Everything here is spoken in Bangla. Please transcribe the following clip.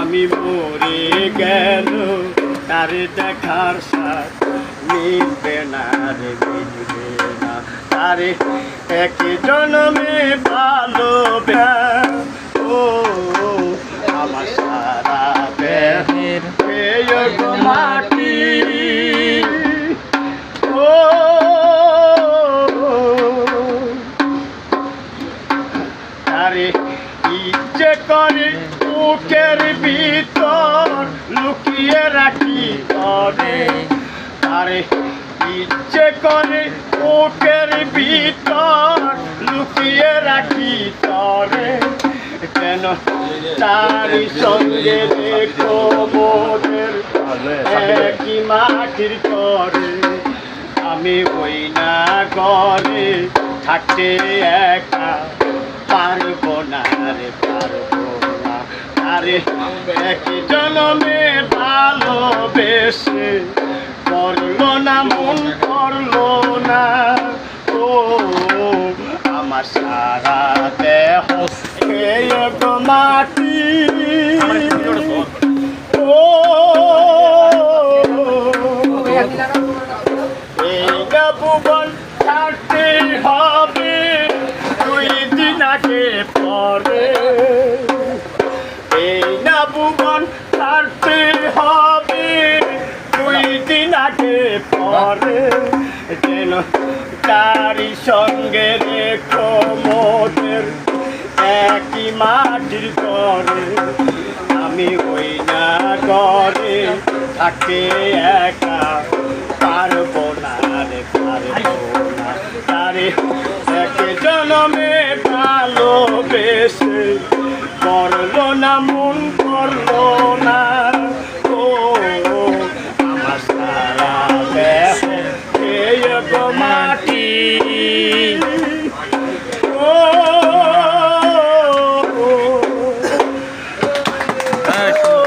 আমি মরে গেল, তার দেখার সাথ মিলবে না রে মিলবে না। তারে এক জনমে ভালো ও, আমার সারা ইচ্ছে করে বুকের ভিতর লুকিয়ে রাখি করে তারে ইচ্ছে করে বুকের ভিতর লুকিয়ে রাখি করে কেন তারি সঙ্গে দেখো মোদের একই মাটির করে আমি ওই না ঘরে থাকতে একা পারব না। রে পারব না। আরে, একই জনমে ভালোবেসে করল না, মন করল না। ও, আমার সারা দেহ মাটি দিন পরে, যেন তারি সঙ্গে রেখো মোদের একই মাটির করে আমি ওই না করে থাকে একা, পারব না রে, পারব না। তারে এক জনমে ভালোবেসে করল না, মন করল না।